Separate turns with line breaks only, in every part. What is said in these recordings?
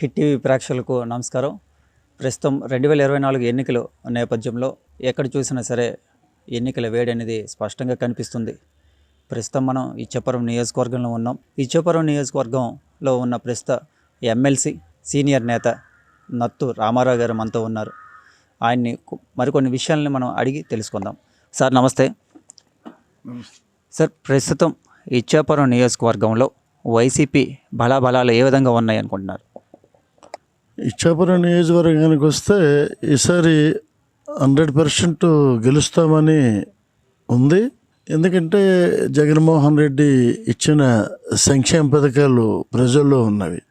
Hit TV ప్రేక్షకులకు నమస్కారం. ప్రస్తుతం రెండు వేల ఇరవై నాలుగు ఎన్నికల నేపథ్యంలో ఎక్కడ చూసినా సరే ఎన్నికల వేడి అనేది స్పష్టంగా కనిపిస్తుంది. ప్రస్తుతం మనం ఇచ్చాపురం నియోజకవర్గంలో ఉన్నాం. ఇచ్చాపురం నియోజకవర్గంలో ఉన్న ప్రస్తుత ఎమ్మెల్సీ సీనియర్ నేత నత్తు రామారావు గారు మనతో ఉన్నారు. ఆయన్ని మరికొన్ని విషయాలని మనం అడిగి తెలుసుకుందాం. సార్ నమస్తే. సార్ ప్రస్తుతం ఇచ్చాపురం నియోజకవర్గంలో వైసీపీ బలాబలాలు ఏ విధంగా ఉన్నాయి అనుకుంటున్నారు
ఇచ్చాపురం నియోజకవర్గానికి వస్తే ఈసారి హండ్రెడ్ పర్సెంట్ గెలుస్తామని ఉంది. ఎందుకంటే జగన్మోహన్ రెడ్డి ఇచ్చిన సంక్షేమ పథకాలు ప్రజల్లో ఉన్నవి.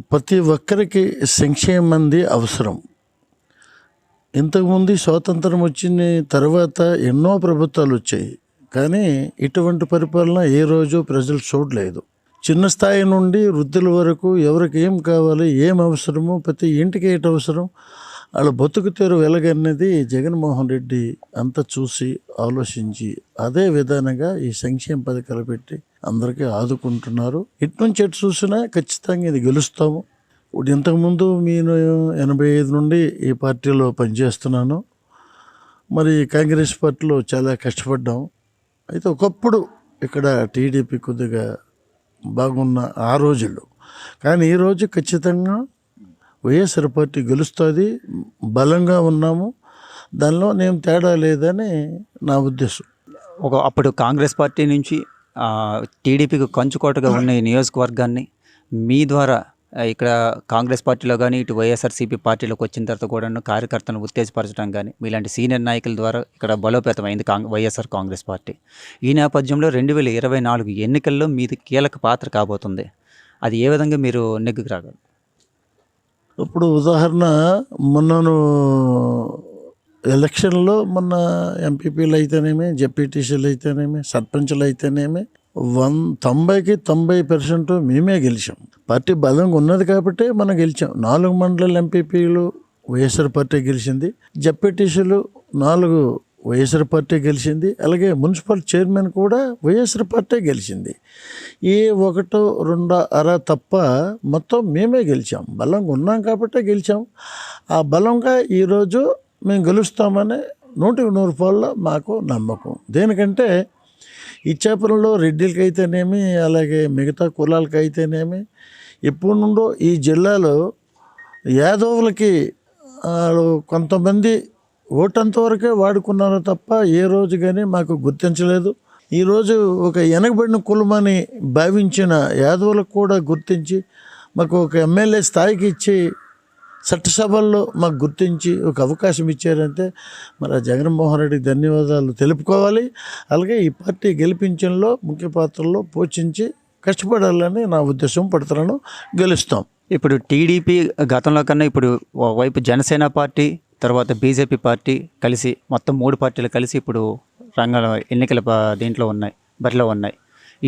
ప్రతి ఒక్కరికి సంక్షేమం అంది అవసరం. ఇంతకుముందు స్వాతంత్రం వచ్చిన తర్వాత ఎన్నో ప్రభుత్వాలు వచ్చాయి. కానీ ఇటువంటి పరిపాలన ఏ రోజు ప్రజలు చూడలేదు. చిన్న స్థాయి నుండి వృద్ధుల వరకు ఎవరికి ఏం కావాలి ఏం అవసరమో ప్రతి ఇంటికి ఏంటి అవసరం వాళ్ళ బతుకు తీరు వెలగన్నది జగన్మోహన్ రెడ్డి అంతా చూసి ఆలోచించి అదే విధానంగా ఈ సంక్షేమ పథకాలు పెట్టి అందరికీ ఆదుకుంటున్నారు. ఇటు నుంచి ఎటు చూసినా ఖచ్చితంగా ఇది గెలుస్తాము. ఇప్పుడు ఇంతకుముందు నేను ఎనభై ఐదు నుండి ఈ పార్టీలో పనిచేస్తున్నాను. మరి కాంగ్రెస్ పార్టీలో చాలా కష్టపడ్డాం. అయితే ఒకప్పుడు ఇక్కడ టీడీపీ కొద్దిగా బాగున్న ఆ రోజుల్లో. కానీ ఈరోజు ఖచ్చితంగా వైఎస్ఆర్ పార్టీ గెలుస్తుంది బలంగా ఉన్నాము. దానిలో నేను తేడా లేదని నా ఉద్దేశం.
ఒక అప్పుడు కాంగ్రెస్ పార్టీ నుంచి టీడీపీకి కంచుకోటగా ఉన్న ఈ నియోజకవర్గాన్ని మీ ద్వారా ఇక్కడ కాంగ్రెస్ పార్టీలో కానీ ఇటు వైఎస్ఆర్సీపీ పార్టీలోకి వచ్చిన తర్వాత కూడా కార్యకర్తలను ఉత్తేజపరచడం కానీ మీలాంటి సీనియర్ నాయకుల ద్వారా ఇక్కడ బలోపేతమైంది కాంగ్ వైఎస్ఆర్ కాంగ్రెస్ పార్టీ. ఈ నేపథ్యంలో రెండు వేల ఇరవై నాలుగు ఎన్నికల్లో మీది కీలక పాత్ర కాబోతుంది. అది ఏ విధంగా మీరు నెగ్గుకు రాగలరు?
ఇప్పుడు ఉదాహరణ మొన్నను ఎలక్షన్లో మొన్న ఎంపీపీలు అయితేనేమి జెపిటీసీలు అయితేనేమి సర్పంచ్లు అయితేనేమి వన్ తొంభైకి తొంభై పర్సెంట్ మేమే గెలిచాం. పార్టీ బలంగా ఉన్నది కాబట్టి మనం గెలిచాం. నాలుగు మండల ఎంపీపీలు వైఎస్ఆర్ పార్టీ గెలిచింది. జెడ్పీటీసీలు నాలుగు వైఎస్ఆర్ పార్టీ గెలిచింది. అలాగే మున్సిపల్ చైర్మన్ కూడా వైఎస్ఆర్ పార్టీ గెలిచింది. ఏ ఒకటో రెండో అర తప్ప మొత్తం మేమే గెలిచాం. బలంగా ఉన్నాం కాబట్టి గెలిచాం. ఆ బలంగా ఈరోజు మేము గెలుస్తామని నూటికి నూరు పాళ్ళ మాకు నమ్మకం. దేనికంటే ఇచ్చాపురంలో రెడ్డిలకైతేనేమి అలాగే మిగతా కులాలకైతేనేమి అయితేనేమి ఎప్పటి నుండో ఈ జిల్లాలో యాదవులకి వాళ్ళు కొంతమంది ఓటంతవరకే వాడుకున్నారు తప్ప ఏ రోజు కానీ మాకు గుర్తించలేదు. ఈరోజు ఒక వెనకబడిన కులమని భావించిన యాదవులకు కూడా గుర్తించి మాకు ఒక ఎమ్మెల్యే స్థాయికి ఇచ్చి చట్టసభల్లో మాకు గుర్తించి ఒక అవకాశం ఇచ్చారంటే మరి ఆ జగన్మోహన్ రెడ్డికి ధన్యవాదాలు తెలుపుకోవాలి. అలాగే ఈ పార్టీ గెలిపించడంలో ముఖ్య పాత్రలో పోషించి కష్టపడాలని నా ఉద్దేశం పడుతున్నాను. గెలుస్తాం.
ఇప్పుడు టీడీపీ గతంలో కన్నా ఇప్పుడు వైపు జనసేన పార్టీ తర్వాత బీజేపీ పార్టీ కలిసి మొత్తం మూడు పార్టీలు కలిసి ఇప్పుడు రంగ ఎన్నికల దీంట్లో ఉన్నాయి బరిలో ఉన్నాయి.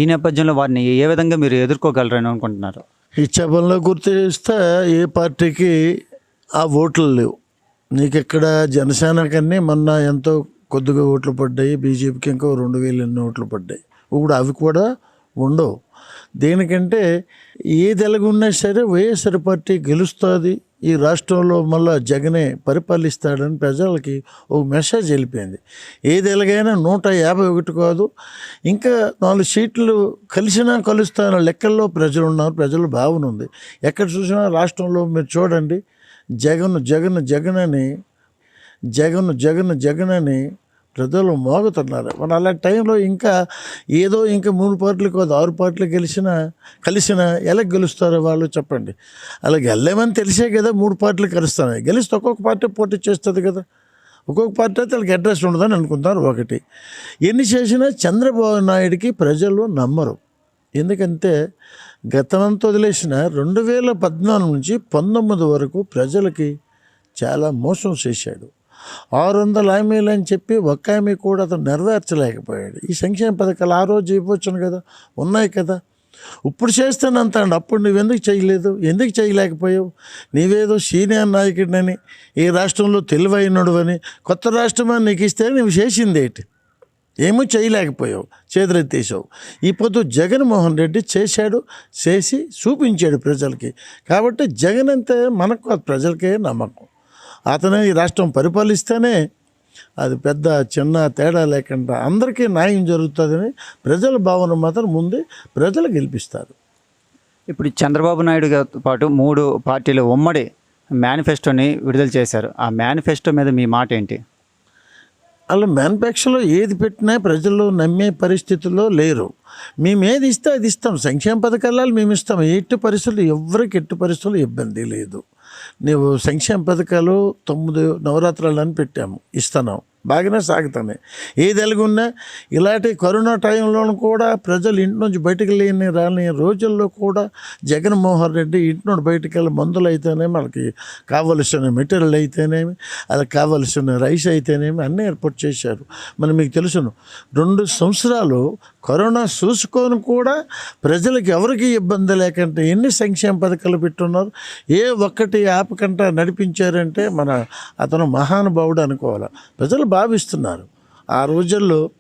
ఈ నేపథ్యంలో వారిని ఏ విధంగా మీరు ఎదుర్కోగలరని అనుకుంటున్నారు?
ఇచ్చాపంలో గుర్తిస్తే ఏ పార్టీకి ఆ ఓట్లు లేవు. నీకు ఇక్కడ జనసేన కన్నా మొన్న ఎంతో కొద్దిగా ఓట్లు పడ్డాయి బీజేపీకి ఇంకో రెండు వేలు ఎన్ని ఓట్లు పడ్డాయి. ఇప్పుడు అవి కూడా ఉండవు. దేనికంటే ఏది ఎలాగున్నా సరే వైఎస్ఆర్ పార్టీ గెలుస్తుంది ఈ రాష్ట్రంలో మళ్ళా జగనే పరిపాలిస్తాడని ప్రజలకి ఒక మెసేజ్ వెళ్ళిపోయింది. ఏది ఎలాగైనా నూట యాభై ఒకటి కాదు ఇంకా నాలుగు సీట్లు కలిసినా కలుస్తాన లెక్కల్లో ప్రజలు ఉన్నారు ప్రజలు భావన ఉంది. ఎక్కడ చూసినా రాష్ట్రంలో మీరు చూడండి జగన్ జగన్ జగన్ అని జగన్ జగన్ జగన్ అని ప్రజలు మోగుతున్నారు. మరి అలాంటి టైంలో ఇంకా ఏదో ఇంకా మూడు పార్టీలు కాదు ఆరు పార్టీలు గెలిచిన కలిసిన ఎలా గెలుస్తారో వాళ్ళు చెప్పండి. అలా గెలలేమని తెలిసే కదా మూడు పార్టీలు కలుస్తున్నాయి. గెలిస్తే ఒక్కొక్క పార్టీ పోటీ చేస్తుంది కదా. ఒక్కొక్క పార్టీ అయితే వాళ్ళకి అడ్రస్ ఉండదని అనుకుంటారు ఒకటి. ఎన్ని చేసినా చంద్రబాబు నాయుడికి ప్రజలు నమ్మరు. ఎందుకంటే గతమంతా వదిలేసిన రెండు వేల పద్నాలుగు నుంచి పంతొమ్మిది వరకు ప్రజలకి చాలా మోసం చేశాడు. ఆరు వందల హామీలు అని చెప్పి ఒక్క హామీ కూడా అతను నెరవేర్చలేకపోయాడు. ఈ సంక్షేమ పథకాలు ఆ రోజు ఇవ్వచ్చును కదా ఉన్నాయి కదా. ఇప్పుడు చేస్తానంత అండి అప్పుడు నువ్వెందుకు చేయలేదు? ఎందుకు చేయలేకపోయావు? నీవేదో సీనియర్ నాయకుడినని ఈ రాష్ట్రంలో తెలివైనడు అని కొత్త రాష్ట్రం నీకు ఇస్తే నువ్వు చేసిందేటి ఏమీ చేయలేకపోయావు చేతులెత్తేసావు. ఈ పొద్దు జగన్మోహన్ రెడ్డి చేశాడు చేసి చూపించాడు ప్రజలకి. కాబట్టి జగన్ అంతే మనకు ప్రజలకే నమ్మకం. అతను ఈ రాష్ట్రం పరిపాలిస్తేనే అది పెద్ద చిన్న తేడా లేకుండా అందరికీ న్యాయం జరుగుతుందని ప్రజల భావన మాత్రం ముందే ప్రజలు గెలిపిస్తారు.
ఇప్పుడు చంద్రబాబు నాయుడు గారితో పాటు మూడు పార్టీలు ఉమ్మడి మేనిఫెస్టోని విడుదల చేశారు. ఆ మేనిఫెస్టో మీద మీ మాట ఏంటి?
అలా మ్యానుఫ్యాక్చర్లో ఏది పెట్టినా ప్రజలు నమ్మే పరిస్థితుల్లో లేరు. మేము ఏది ఇస్తే అది ఇస్తాం. సంక్షేమ పథకాలు మేము ఇస్తాం. ఎట్టి పరిస్థితులు ఎవరికి ఎట్టి పరిస్థితులు ఇబ్బంది లేదు. నీవు సంక్షేమ పథకాలు తొమ్మిది నవరాత్రులని పెట్టాము. ఇస్తున్నాం బాగానే సాగుతున్నాయి. ఏది ఎలాగున్నా ఇలాంటి కరోనా టైంలోనూ కూడా ప్రజలు ఇంటి నుంచి బయటకు లేని రాని రోజుల్లో కూడా జగన్మోహన్ రెడ్డి ఇంటి నుండి బయటకు వెళ్ళి మందులు అయితేనేమి వాళ్ళకి కావలసిన మెటీరియల్ అయితేనేమి వాళ్ళకి కావలసిన రైస్ అయితేనేమి అన్నీ ఏర్పాటు చేశారు. మరి మీకు తెలుసును రెండు సంవత్సరాలు కరోనా చూసుకొని కూడా ప్రజలకు ఎవరికి ఇబ్బంది లేకుండా ఎన్ని సంక్షేమ పథకాలు పెట్టున్నారు? ఏ ఒక్కటి ఆపకుండా నడిపించారంటే మన అతను మహానుభావుడు అనుకోవాలి. ప్రజలు భావిస్తున్నారు. ఆ రోజుల్లో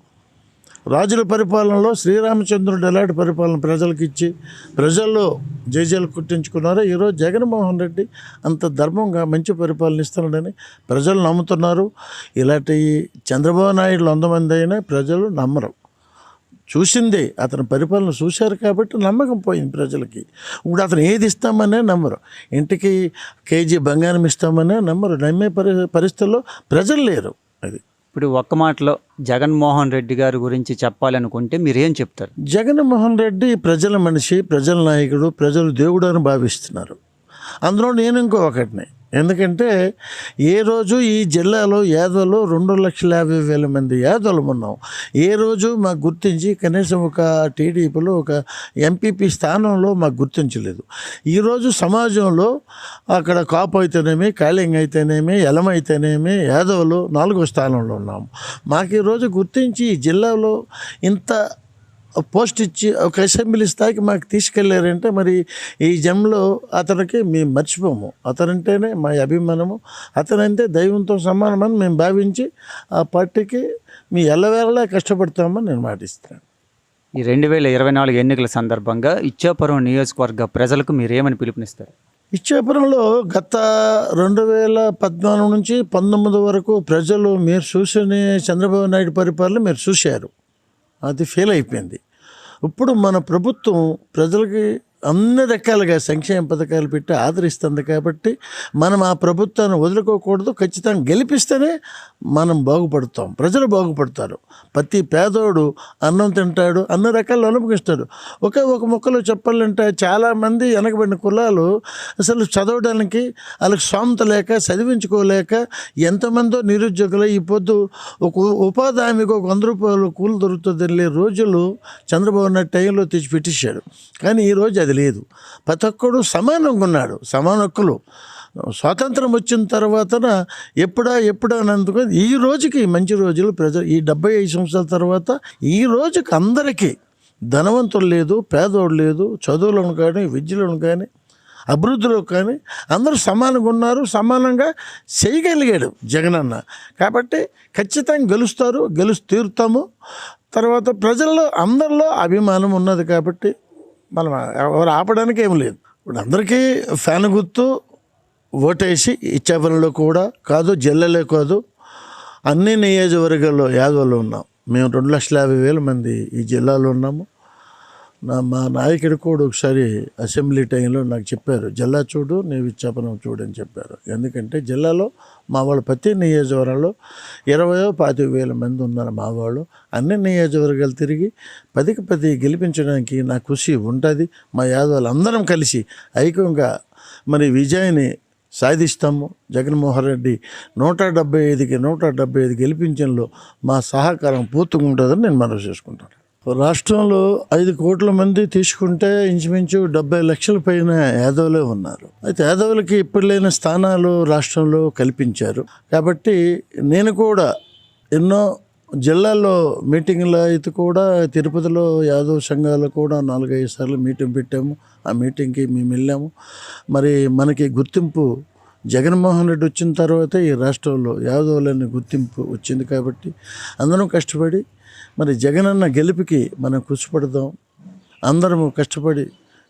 రాజుల పరిపాలనలో శ్రీరామచంద్రుడు ఎలాంటి పరిపాలన ప్రజలకు ఇచ్చి ప్రజల్లో జేజేలు కుట్టించుకున్నారో ఈరోజు జగన్మోహన్ రెడ్డి అంత ధర్మంగా మంచి పరిపాలన ఇస్తున్నాడని ప్రజలు నమ్ముతున్నారు. ఇలాంటి చంద్రబాబు నాయుడు వంద మంది అయినా ప్రజలు నమ్మరు. చూసిందే అతని పరిపాలన చూశారు కాబట్టి నమ్మకం పోయింది ప్రజలకి. ఇప్పుడు అతను ఏది ఇస్తామనే నమ్మరు. ఇంటికి కేజీ బంగారం ఇస్తామనే నమ్మరు. నమ్మే పరి పరిస్థితుల్లో ప్రజలు లేరు అది.
ఇప్పుడు ఒక్క మాటలో జగన్మోహన్ రెడ్డి గారి గురించి చెప్పాలనుకుంటే మీరు ఏం చెప్తారు?
జగన్మోహన్ రెడ్డి ప్రజల మనిషి ప్రజల నాయకుడు ప్రజలు దేవుడు అని భావిస్తున్నారు. అందులో నేను ఇంకో ఒకటిని. ఎందుకంటే ఏ రోజు ఈ జిల్లాలో యాదవులు రెండు లక్షల యాభై వేల మంది యాదవులు ఉన్నాం. ఏ రోజు మాకు గుర్తించి కనీసం ఒక టీడీపీలో ఒక ఎంపీపీ స్థానంలో మాకు గుర్తించలేదు. ఈరోజు సమాజంలో అక్కడ కాపు అయితేనేమి కాళింగ్ అయితేనేమి ఎలం అయితేనేమి యాదవులు నాలుగో స్థానంలో ఉన్నాము మాకు ఈరోజు గుర్తించి ఈ జిల్లాలో ఇంత పోస్ట్ ఇచ్చి ఒక అసెంబ్లీ స్థాయికి మాకు తీసుకెళ్ళారంటే మరి ఈ జన్మలో అతనికి మేము మర్చిపోము. అతనంటేనే మా అభిమానము. అతనంటే దైవంతో సమానమని మేము భావించి ఆ పార్టీకి మీ ఎల్లవేళలా కష్టపడతామని నేను మాటిస్తున్నాను.
ఈ రెండు వేల ఇరవై నాలుగు ఎన్నికల సందర్భంగా ఇచ్చాపురం నియోజకవర్గ ప్రజలకు మీరు ఏమని పిలుపునిస్తారు?
ఇచ్చాపురంలో గత రెండు వేల పద్నాలుగు నుంచి పంతొమ్మిది వరకు ప్రజలు మీరు చూసిన చంద్రబాబు నాయుడు పరిపాలన మీరు చూశారు. అది ఫెయిల్ అయిపోయింది. ఇప్పుడు మన ప్రభుత్వం ప్రజలకి అన్ని రకాలుగా సంక్షేమ పథకాలు పెట్టి ఆదరిస్తుంది కాబట్టి మనం ఆ ప్రభుత్వాన్ని వదులుకోకూడదు. ఖచ్చితంగా గెలిపిస్తేనే మనం బాగుపడతాం. ప్రజలు బాగుపడతారు. ప్రతి పేదోడు అన్నం తింటాడు అన్ని రకాలు అనుభవిస్తాడు ఒకే ఒక మొక్కలో చెప్పాలంటే చాలామంది వెనకబడిన కులాలు అసలు చదవడానికి వాళ్ళకి స్వామత లేక చదివించుకోలేక ఎంతమందో నిరుద్యోగులు ఈ పొద్దు ఒక ఉపాధి హామీకి ఒక వంద రూపాయలు కూలి దొరుకుతుంది రోజులు చంద్రబాబు నాయుడు టైంలో తెచ్చి పెట్టేశాడు. కానీ ఈ రోజు అనేది లేదు. ప్రతి ఒక్కడు సమానంగా ఉన్నాడు. సమాన హక్కులు స్వాతంత్రం వచ్చిన తర్వాతన ఎప్పుడా ఎప్పుడా అన్నందుకు ఈ రోజుకి మంచి రోజులు ప్రజలు ఈ డెబ్బై ఐదు సంవత్సరాల తర్వాత ఈ రోజుకి అందరికీ ధనవంతులు లేదు పేదోడు లేదు చదువులను కానీ విద్యలను కానీ అభివృద్ధిలో కానీ అందరూ సమానంగా ఉన్నారు. సమానంగా చేయగలిగాడు జగనన్న. కాబట్టి ఖచ్చితంగా గెలుస్తారు గెలుస్తీరుతాము తర్వాత ప్రజల్లో అందరిలో అభిమానం ఉన్నది కాబట్టి మనం ఎవరు ఆపడానికి ఏం లేదు. ఇప్పుడు అందరికీ ఫ్యాన్ గుర్తు ఓటేసి ఇచ్చేపనిలో కూడా కాదు జిల్లాలో కాదు. అన్ని నియోజకవర్గాల్లో యాదవులు ఉన్నాం. మేము రెండు లక్షల యాభై వేల మంది ఈ జిల్లాలో ఉన్నాము. నా మా నాయకుడు కూడా ఒకసారి అసెంబ్లీ టైంలో నాకు చెప్పారు జిల్లా చూడు నీ విజ్ఞాపనం చూడు అని చెప్పారు. ఎందుకంటే జిల్లాలో మా వాళ్ళు ప్రతి నియోజకవర్గంలో ఇరవయో పాతిక వేల మంది ఉన్నారు మా వాళ్ళు. అన్ని నియోజకవర్గాలు తిరిగి పదికి పది గెలిపించడానికి నా కృషి ఉంటుంది. మా యాదవులు అందరం కలిసి ఐక్యంగా మరి విజయాన్ని సాధిస్తాము. జగన్మోహన్ రెడ్డి నూట డెబ్బై ఐదుకి నూట డెబ్బై ఐదు గెలిపించడంలో మా సహకారం పూర్తిగా ఉంటుందని నేను మనవి చేసుకుంటాను రాష్ట్రంలో ఐదు కోట్ల మంది తీసుకుంటే ఇంచుమించు డెబ్బై లక్షల పైన యాదవులే ఉన్నారు. అయితే యాదవులకి ఇప్పుడు లేని స్థానాలు రాష్ట్రంలో కల్పించారు. కాబట్టి నేను కూడా ఎన్నో జిల్లాల్లో మీటింగ్లో అయితే కూడా తిరుపతిలో యాదవ్ సంఘాలు కూడా నాలుగైదు సార్లు మీటింగ్ పెట్టాము. ఆ మీటింగ్కి మేము వెళ్ళాము. మరి మనకి గుర్తింపు జగన్మోహన్ రెడ్డి వచ్చిన తర్వాత ఈ రాష్ట్రంలో యాదవులని గుర్తింపు వచ్చింది కాబట్టి అందరం కష్టపడి మరి జగనన్న గెలుపుకి మనం కృషి పడదాం అందరము కష్టపడి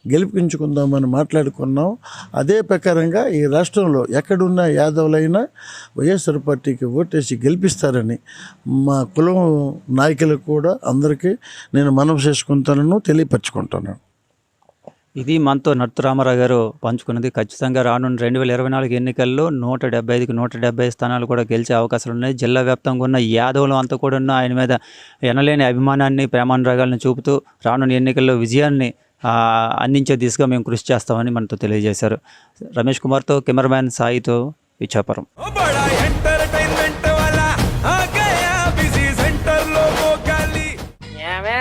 గెలిపించుకుందామని మాట్లాడుకున్నాం. అదే ప్రకారంగా ఈ రాష్ట్రంలో ఎక్కడున్న యాదవులైనా వైఎస్ఆర్ పార్టీకి ఓటేసి గెలిపిస్తారని మా కులం నాయకులకు కూడా అందరికీ నేను మనవి చేసుకుంటానను తెలియపరచుకుంటున్నాను
ఇది మనతో నట్టు రామారావు గారు పంచుకున్నది. ఖచ్చితంగా రానున్న రెండు వేల ఇరవై నాలుగు ఎన్నికల్లో నూట డెబ్బై ఐదుకి నూట డెబ్బై స్థానాలు కూడా గెలిచే అవకాశాలు ఉన్నాయి. జిల్లా వ్యాప్తంగా ఉన్న యాదవులు అంతా కూడా ఉన్న ఆయన మీద ఎనలేని అభిమానాన్ని ప్రేమానురాగాలను చూపుతూ రానున్న ఎన్నికల్లో విజయాన్ని అందించే దిశగా మేము కృషి చేస్తామని మనతో తెలియజేశారు. రమేష్ కుమార్తో కెమెరామ్యాన్ సాయితో ఇచ్చాపురం